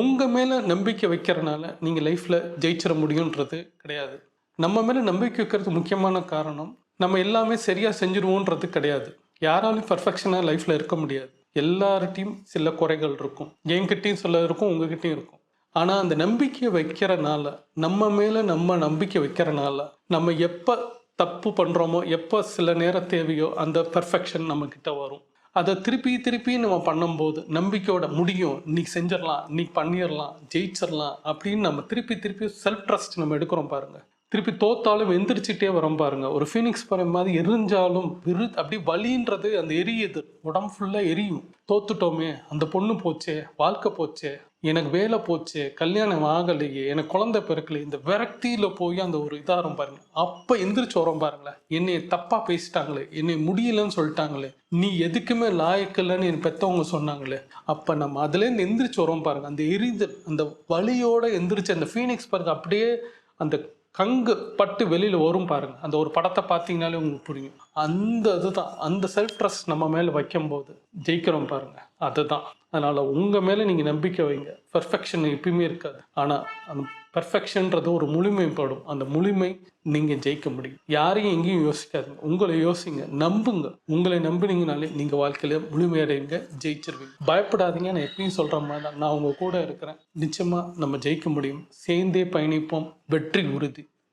உங்கள் மேலே நம்பிக்கை வைக்கிறனால நீங்கள் லைஃப்பில் ஜெயிச்சிட முடியுன்றது கிடையாது. நம்ம மேலே நம்பிக்கை வைக்கிறது முக்கியமான காரணம் நம்ம எல்லாமே சரியாக செஞ்சுருவோன்றது கிடையாது. யாராலையும் பர்ஃபெக்ஷனாக லைஃப்பில் இருக்க முடியாது. எல்லார்ட்டையும் சில குறைகள் இருக்கும். என்கிட்டையும் சில இருக்கும் உங்ககிட்டையும் இருக்கும். ஆனால் அந்த நம்பிக்கையை வைக்கிறனால நம்ம மேலே நம்ம நம்பிக்கை வைக்கிறனால நம்ம எப்போ தப்பு பண்ணுறோமோ எப்போ சில நேரம் தேவையோ அந்த பர்ஃபெக்ஷன் நம்மக்கிட்ட வரும். அதை திருப்பி திருப்பி நம்ம பண்ணும்போது நம்பிக்கையோட முடியும். நீ செஞ்சிடலாம் நீ பண்ணிடலாம் ஜெயிச்சிடலாம் அப்படின்னு நம்ம திருப்பி திருப்பி செல்ஃப் ட்ரஸ்ட் நம்ம எடுக்கிறோம் பாருங்கள் திருப்பி தோத்தாலும் எந்திரிச்சிட்டே வரோம் பாருங்க. ஒரு ஃபீனிக்ஸ் பறவை மாதிரி எரிஞ்சாலும் விரு அப்படி வலின்றது அந்த எரியுது. உடம்பு ஃபுல்லாக எரியும். தோத்துட்டோமே அந்த பொண்ணு போச்சே வாழ்க்கை போச்சே எனக்கு வேலை போச்சே கல்யாணம் ஆகலையே எனக்கு குழந்தை பிறக்கலையே இந்த விரக்தியில் போய் அந்த ஒரு இதாரம் பாருங்க. அப்போ எந்திரிச்சு வரோம் பாருங்களேன். என்னை தப்பாக பேசிட்டாங்களே என்னை முடியலன்னு சொல்லிட்டாங்களே நீ எதுக்குமே லாயக்கில்லைன்னு என் பெற்றவங்க சொன்னாங்களே அப்போ நம்ம அதுலேருந்து எந்திரிச்சு வரோம் பாருங்க. அந்த எரிதல் அந்த வலியோட எந்திரிச்சு அந்த ஃபீனிக்ஸ் பாருங்க அப்படியே அந்த கங்கு பட்டு வெளியில் வரும் பாருங்க. அந்த ஒரு படத்தை பார்த்தீங்கனாலே உங்களுக்கு புரியும். அந்த இதுதான். அந்த செல்ஃப் ட்ரஸ்ட் நம்ம மேலே வைக்கும்போது ஜெயிக்கிறோம் பாருங்கள் அதுதான். அதனால் உங்கள் மேலே நீங்கள் நம்பிக்கை வைங்க. பெர்ஃபெக்ஷன் எப்பயுமே இருக்காது. ஆனால் அந்த பர்ஃபெக்ஷன்றது ஒரு முழுமைப்படும். அந்த முழுமை நீங்கள் ஜெயிக்க முடியும். யாரையும் எங்கேயும் யோசிக்காதீங்க. உங்களை யோசிங்க. நம்புங்க. உங்களை நம்பினீங்கனாலே நீங்கள் வாழ்க்கையில முழுமையடைங்க ஜெயிச்சிருவீங்க. பயப்படாதீங்க. நான் எப்பயும் சொல்கிற மாதிரி தான் நான் உங்கள் கூட இருக்கிறேன். நிச்சயமாக நம்ம ஜெயிக்க முடியும். சேர்ந்தே பயணிப்போம். வெற்றி உறுதி.